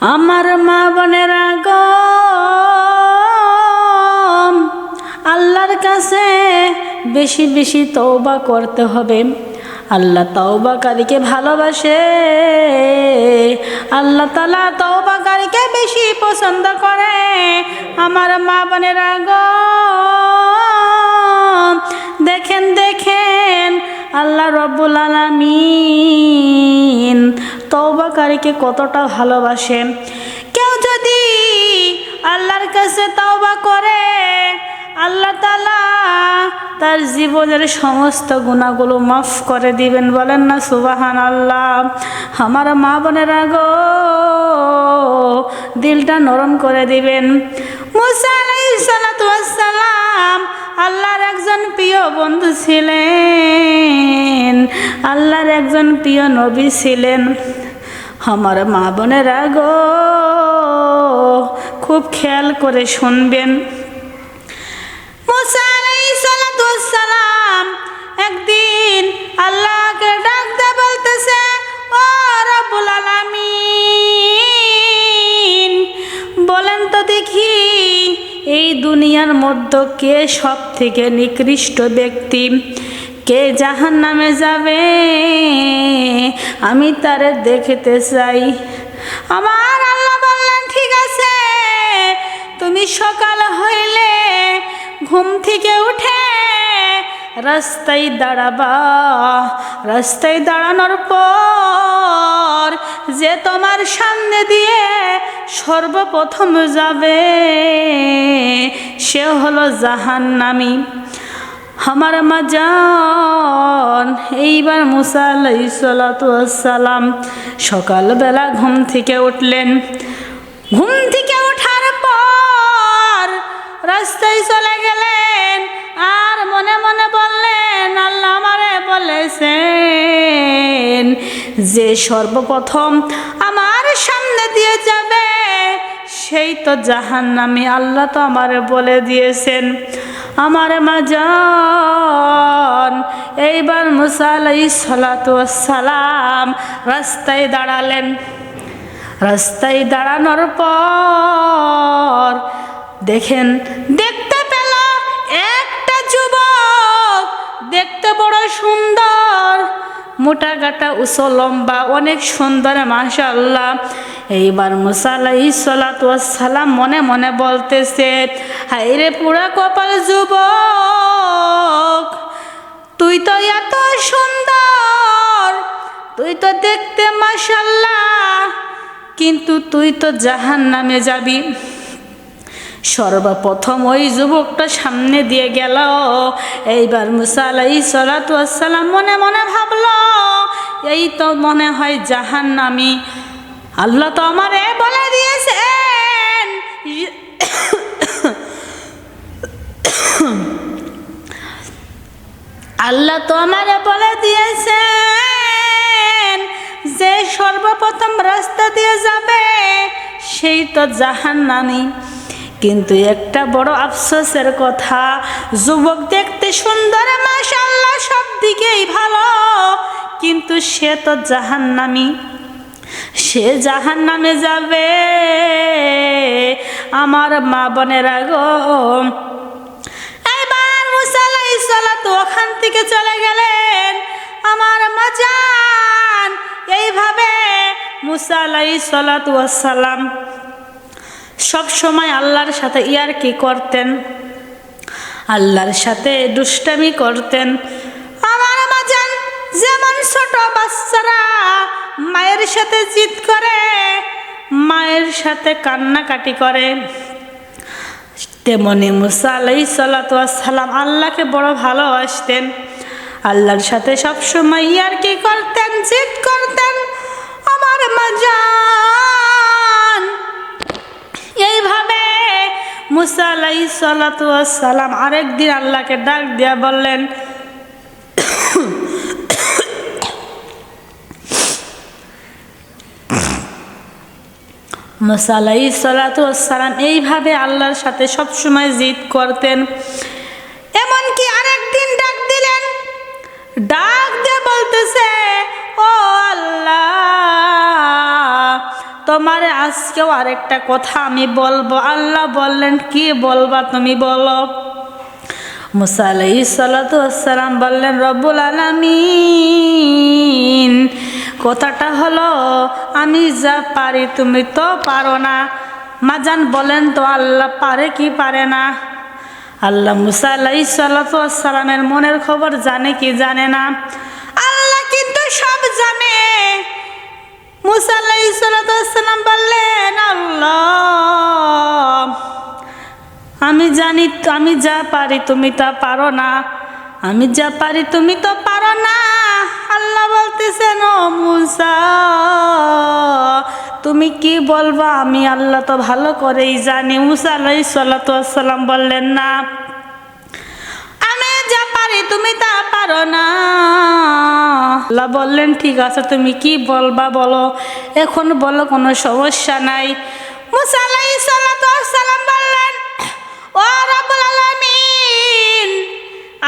আমার মা বোনেরা গো আল্লাহর কাছে বেশি বেশি তওবা করতে হবে। আল্লাহ তওবাকারীকে ভালোবাসে। আল্লাহ তালা তওবাকারীকে বেশি পছন্দ করে। আমার মা বোনেরা গো দেখেন দেখেন, আল্লাহ রব্বুল আলামিন তওবাকারীকে কতটা ভালোবাসেন? কেউ যদি আল্লাহর কাছে তওবা করে, আল্লাহ তালা তার জীবনের সমস্ত গুণাগুলো মাফ করে দিবেন। বলেন না সুবাহান আল্লাহ আমার মা বোনের আগ দিলটা নরম করে দিবেন। মুসা আলাইহিস সালাতু আল্লাহর একজন প্রিয় বন্ধু ছিলেন। আল্লাহর একজন প্রিয় নবী ছিলেন। আমার মা বোনেরা গো, খুব খেয়াল করে শুনবেন। সালাতু একদিন আল্লাহকে ডাকতে বলতেছে, ও রব্বুল আলামিন, বলেন তো দেখি, এই দুনিয়ার মধ্যে কে সব থেকে নিকৃষ্ট ব্যক্তি? কে জাহান নামে যাবে? আমি তার দেখতে চাই। আমার আল্লাহ বললেন, ঠিক আছে, তুমি সকাল হইলে ঘুম থেকে উঠে রাস্তায় দাঁড়াবা। রাস্তায় দাঁড়ানোর পর যে তোমার সামনে দিয়ে সর্বপ্রথম যাবে, সে হলো জাহান্নামী। আমার মাজান। এইবার মুসা আলাইসালাম সকালবেলা ঘুম থেকে উঠলেন। ঘুম থেকে ওঠার পর রাস্তায় চলে গেলেন আর মনে মনে বললেন, আল্লাহ আমারে বলেছেন যে সর্বপ্রথম আমার সামনে দিয়ে যাবে, সেই তো জাহান্নামী। আল্লাহ তো আমারে বলে দিয়েছেন। আমার মাজান। এইবার মুসা সালাম রাস্তায় দাঁড়ালেন। রাস্তায় দাঁড়ানোর পর দেখেন, দেখতে পেল একটা যুবক, দেখতে বড় সুন্দর। মোটা গাটা উঁচু, লম্বা, অনেক সুন্দর মাশাল্লাহ এইবার মুসালাই সালাম মনে মনে বলতেছে হাইরে পুরা কপাল যুবক, তুই তো এত সুন্দর, তুই তো দেখতে মাশাল্লাহ কিন্তু তুই তো জাহান নামে যাবি। সর্বপ্রথম ওই যুবকটা সামনে দিয়ে গেল। এইবার মুসালাই সালাতাম মনে মনে ভাবল, এই তো মনে হয় জাহান নামি আল্লাহ তো আমারে বলে দিয়েছেন। আল্লাহ তো আমারে বলে দিয়েছেন, যে সর্বপ্রথম রাস্তা দিয়ে যাবে, সেই তো জাহান নামি কিন্তু একটা বড় আফসোসের কথা, যুবক দেখতে সুন্দর মাশাল্লাহ সব দিকেই ভালো। কিন্তু সে তো জাহান নামি সে জাহান নামে যাবে। আমার মা বোনেরা গো। এবার মুসালাই সালাত ওখান থেকে চলে গেলেন। আমার মাজান এইভাবে মুসালাই সালাত সালাম। সব সময় আল্লাহর সাথে ইয়ার কি করতেন? আল্লাহর সাথে দুষ্টামি করতেন। আমার মাজান যেমন ছোট বাচ্চারা মায়ের সাথে জিদ করে, মায়ের সাথে কান্নাকাটি করে। তেমনি মুসা আলাই সালাম আল্লাহকে বড় ভালোবাসতেন। আল্লাহর সাথে সবসময় ইয়ার কি করতেন, জিদ করতেন? আমার মাজান এইভাবে মুসা সালাম আরেকদিন আল্লাহকে ডাক দিয়া বললেন মশালাই সালাতাম এইভাবে আল্লাহর সাথে সবসময় জিদ করতেন। আজকেও আরেকটা কথা আমি বলব। আল্লাহ বললেন, কি বলবা তুমি বলো? মুসা আলাইহি সালাতু আসসালাম বললেন, রব্বুল আলামিন, কথাটা হলো, আমি যা পারি তুমি তো পারো না। মাজান বলেন তো, আল্লাহ পারে কি পারে না? আল্লাহ মুসা আলাইহি সালাতু আসসালামের মনের খবর জানে কি জানে না? আল্লাহ কিন্তু সব জানে। মুসা আলাইহি সালাতু আসসালাম বললেন আমি যা পারি তুমি তা পারো না। আমি যা পারি তুমি তো পারো না। আল্লাহ বলতেছেন ও তুমি কি বলবা? আমি আল্লাহ তো ভালো করেই জানি। মুসা আলাই সাল্লাম বললেন, না। আমি যা পারি তুমি তা পারো না। আল্লাহ বললেন, ঠিক আছে, তুমি কি বলবা বলো। এখন বলো, কোনো সমস্যা নাই। মুসা আলাই বললেন ও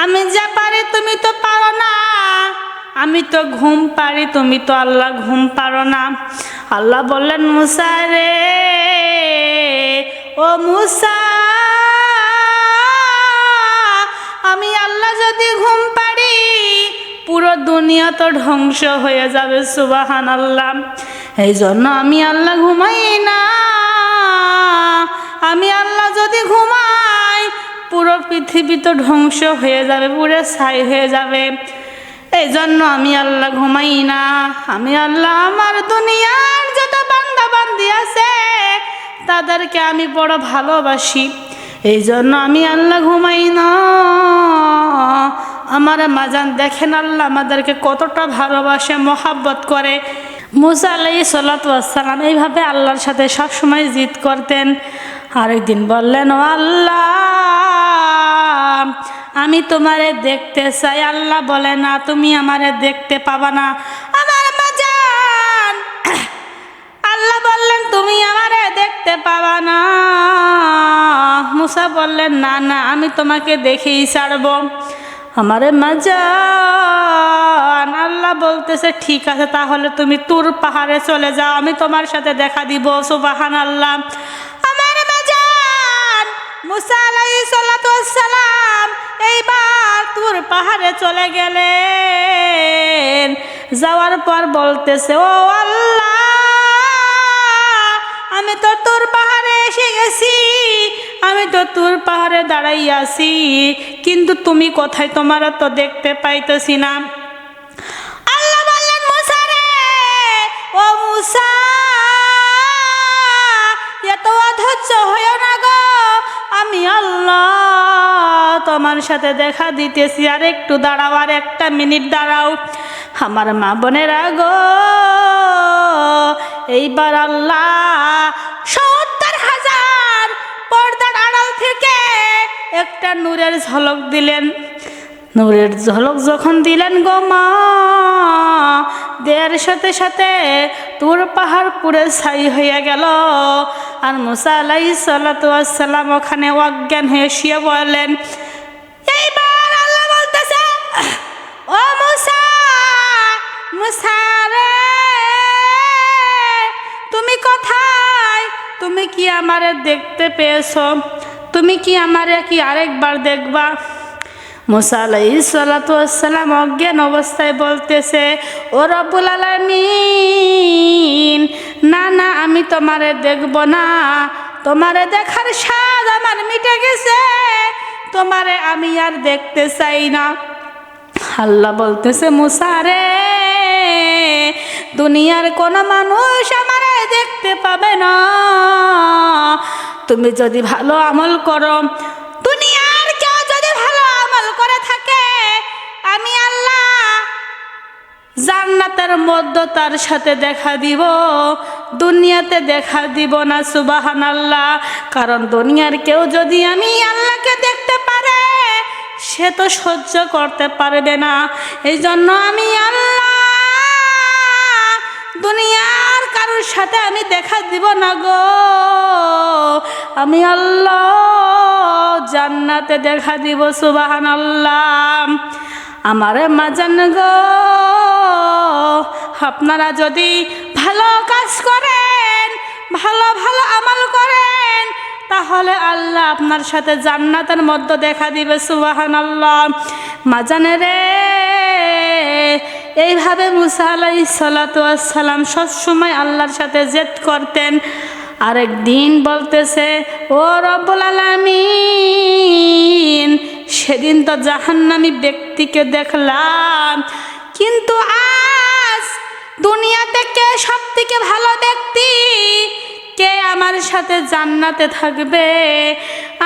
আমি যা পারি তুমি তো পারো না। আমি তো ঘুম পারি, তুমি তো আল্লাহ ঘুম পারো না। আল্লাহ বললেন, মুসা রে, ও মুসা, আমি আল্লাহ যদি ঘুম পারি, পুরো দুনিয়া তো ধ্বংস হয়ে যাবে সুবাহান আল্লাহ এই জন্য আমি আল্লাহ ঘুমাই না। আমি আল্লাহ যদি ঘুমাই, পুরো পৃথিবী তো ধ্বংস হয়ে যাবে, পুরো ছাই হয়ে যাবে। এই জন্য আমি আল্লাহ ঘুমাই না। আমি আল্লাহ আমার দুনিয়ার যত বান্দা বান্দি আছে, তাদেরকে আমি বড় ভালোবাসি। এই জন্য আমি আল্লাহ ঘুমাই না। আমার মাজান দেখেন আল্লাহ আমাদেরকে কতটা ভালোবাসে, মহাব্বত করে। মুসা আলাই সাল্লাতাম এইভাবে আল্লাহর সাথে সবসময় জিদ করতেন। আরেকদিন বললেন আল্লাহ, আমি তোমারে দেখতে চাই। আল্লাহ বলে, না, তুমি আমারে দেখতে পাবা না। আমার মাজান আল্লাহ বললেন, তুমি আমারে দেখতে পাবা না। মুসা বললেন, না না, আমি তোমাকে দেখেই ছাড়ব। আমারে মাজান আল্লাহ বলতেছে, ঠিক আছে, তাহলে তুমি তুর পাহাড়ে চলে যাও, আমি তোমার সাথে দেখা দিব। সুবাহান আল্লাহ ওয়াসসালাম এইবার পাহাড়ে চলে গেলেন। যাওয়ার পর বলতেছে, ও আল্লাহ, আমি তো তোর পাহাড়ে এসে গেছি, আমি তো তোর পাহাড়ে দাঁড়াই আছি, কিন্তু তুমি কোথায় তোমার তো দেখতে পাইতেছি না। আল্লাহ বললেন ও মুসা, এত অধৈর্য গো আমি আল্লাহ তোমার সাথে দেখা দিতেছি। আর একটু দাঁড়াও, আর একটা মিনিট দাঁড়াও। আমার মা বোনের গো, এইবার আল্লাহ সত্তর হাজার পর্দার আড়াল থেকে একটা নূরের ঝলক দিলেন। নূরের ঝলক যখন দিলেন গো মা, দেয়ার সাথে সাথে তোর পাহাড় পুরে ছাই হইয়া গেল। আর মুসা আলাই সাল্লাম ওখানে অজ্ঞান হয়ে শুয়ে বলতেছে, ও মুসা মুসা তুমি কোথায়? তুমি কি আমারে দেখতে পেয়েছ? তুমি কি আমারে কি আরেকবার দেখবা? মুসা আলাই সালাতাম অজ্ঞান অবস্থায় বলতেছে, ও রব্বুল আলমিন না না, আমি তোমারে দেখব না। তোমারে দেখার স্বাদ আমার মিটে গেছে। তোমারে আমি আর দেখতে চাই না। আল্লাহ বলতেছে, মুসা রে, দুনিয়ার কোনো মানুষ আমারে দেখতে পাবে না। তুমি যদি ভালো আমল করো, দুনিয়ার কেউ যদি ভালো আমল করে থাকে, আমি আল্লাহ জান্নাতের মধ্যে তার সাথে দেখা দিব। দুনিয়াতে দেখা দিব না সুবাহান আল্লাহ কারণ দুনিয়ার কেউ যদি আমি আল্লাহকে দেখতে পারে, সে তো সহ্য করতে পারবে না। এই জন্য আমি আল্লাহ দুনিয়ার কারোর সাথে আমি দেখা দিব না গো। আমি আল্লাহ জান্নাতে দেখা দিব সুবাহান আল্লাহ আমারে মাজান গো। আপনারা যদি ভালো কাজ করেন, ভালো ভালো আমল করেন, তাহলে আল্লাহ আপনার সাথে জান্নাতের মধ্যে দেখা দিবে সুবাহান আল্লাহ মাজানে রে, এইভাবে মুসা আলাই সালাতাম সবসময় আল্লাহর সাথে জেদ করতেন। আরেক দিন বলতেছে, ও রব্বুল আলামিন, সেদিন তো জাহান্নামী ব্যক্তিকে দেখলাম। কিন্তু আজ দুনিয়াতে সব থেকে ভালো ব্যক্তি? কে আমার সাথে জান্নাতে থাকবে?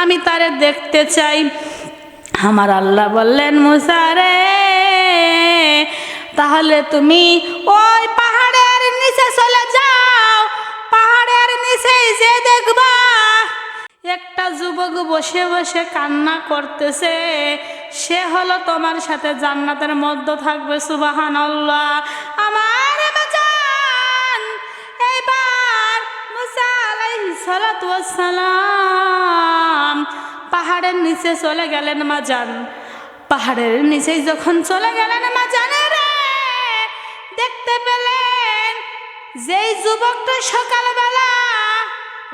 আমি তারে দেখতে চাই। আমার আল্লাহ বললেন মুসারে তাহলে তুমি ওই পাহাড়ের নিচে চলে যাও। পাহাড়ের নিচেই যে দেখবা, একটা যুবক বসে বসে কান্না করতেছে। সে হলো তোমার সাথে জান্নাতের মধ্যে থাকবে সুবাহান আল্লাহ সালাম পাহাড়ের নিচে চলে গেলেন মাজান। পাহাড়ের নিচেই যখন চলে গেলেন মাজানে রে, দেখতে পেলেন যেই যুবকটা সকালবেলা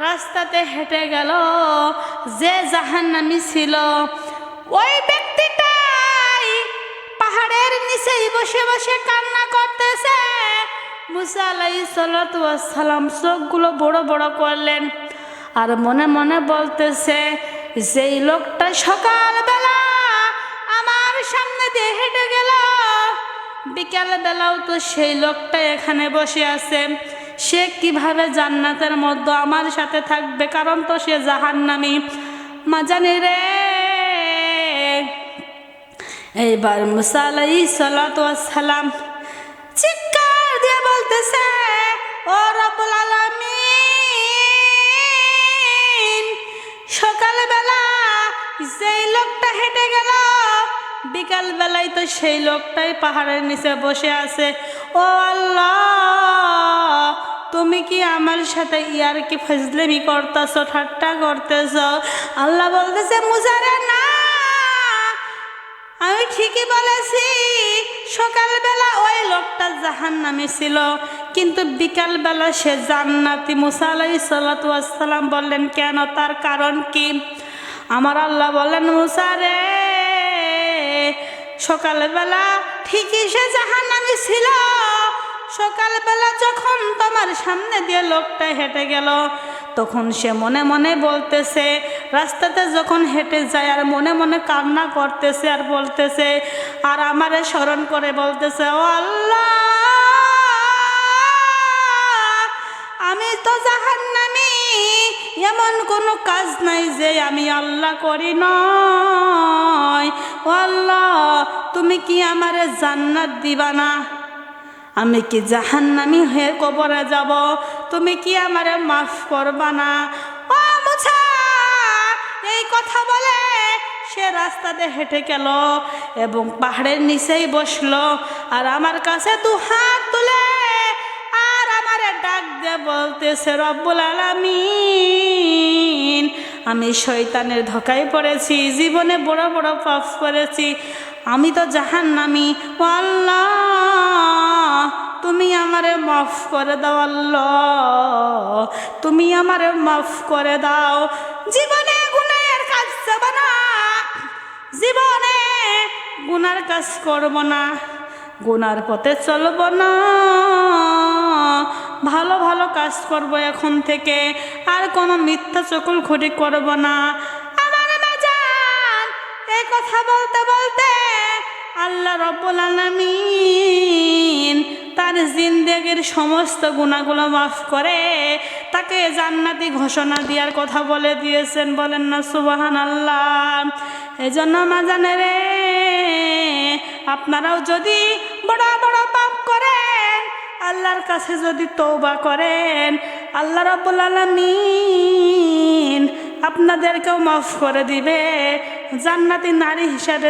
রাস্তাতে হেঁটে গেল, যে জাহান্নামি ছিল, ওই ব্যক্তিটাই পাহাড়ের নিচেই বসে বসে কান্না করতেছে। মুসা আলাই সালাম চোখগুলো বড় বড় করলেন। আর মনে মনে বলতেছে, যেই লোকটা সকালবেলা আমার সামনে দিয়ে হেঁটে গেল বিকাল বেলাও তো সেই লোকটা এখানে বসে আছে। সে কীভাবে জান্নাতের মধ্যে আমার সাথে থাকবে? কারণ তো সে জাহান জাহান্নামি মাজানি রে। এইবার মুসা আলাই সালাম চিৎকার দিয়ে বলতেছে, ও রব্বুল আলামিন সকালবেলা যেই লোকটা হেঁটে গেল বিকাল বেলায় তো সেই লোকটাই পাহাড়ের নিচে বসে আছে। ও আল্লাহ, তুমি কি আমার সাথে ইয়ার কি ফজলেমি করতেছ, ঠাট্টা করতেছ? আল্লাহ বলতেছে, মুজারে, না। আমি ঠিকই বলেছি, সকালবেলা ওই লোকটা জাহান নামে ছিল। কিন্তু বিকালবেলা সে জান্নাতি মুসা আলাই সাল্লাম বললেন, কেন? তার কারণ কি? আমার আল্লাহ বললেন, মুসা রে সকালবেলা ঠিকই সে জাহান নামে ছিল। সকালবেলা যখন তোমার সামনে দিয়ে লোকটা হেঁটে গেল, তখন সে মনে মনে বলতেছে, রাস্তাতে যখন হেঁটে যায় আর মনে মনে কান্না করতেছে আর বলতেছে, আর আমারে স্মরণ করে বলতেছে, ও আল্লাহ তো জাহান্নামি, এমন কোনো কাজ নাই যে আমি আল্লাহ করি নয় আল্লাহ, তুমি কি আমারে জান্নাত দিবা না? আমি কি জাহান্নামি হয়ে কবরে যাব? তুমি কি আমারে মাফ করবা না? ও মুছা, এই কথা বলে সে রাস্তাতে হেঁটে গেল এবং পাহাড়ের নিচেই বসল। আর আমার কাছে দু হাত দিয়ে বলতেছে, রব্বুল আলামিন, আমি শয়তানের ধোকায় পড়েছি, জীবনে বড় বড় পাপ করেছি, আমি তো জাহান নামি আল্লাহ, তুমি আমারে মাফ করে দাও, আল্লাহ, তুমি আমারে মাফ করে দাও, জীবনে গুনাহের কাজ না, জীবনে গুনার কাজ করব না, গুনার পথে চলব না। ভালো ভালো কাজ করব এখন থেকে। আর কোনো মিথ্যা চকুল খুঁটি করব না। আমার বাজান এই কথা বলতে বলতে আল্লাহ রব্বুল আলামিন তার জিন্দেগির সমস্ত গুণাগুলো মাফ করে তাকে জান্নাতি ঘোষণা দেওয়ার কথা বলে দিয়েছেন। বলেন না সুবাহান আল্লাহ এই জন্য মাজানে রে আপনারাও যদি আল্লাহর কাছে যদি তৌবা করেন, আল্লাহ রব্বুল আলামিন আপনাদেরকেও মাফ করে দিবে। জান্নাতি নারী হিসাবে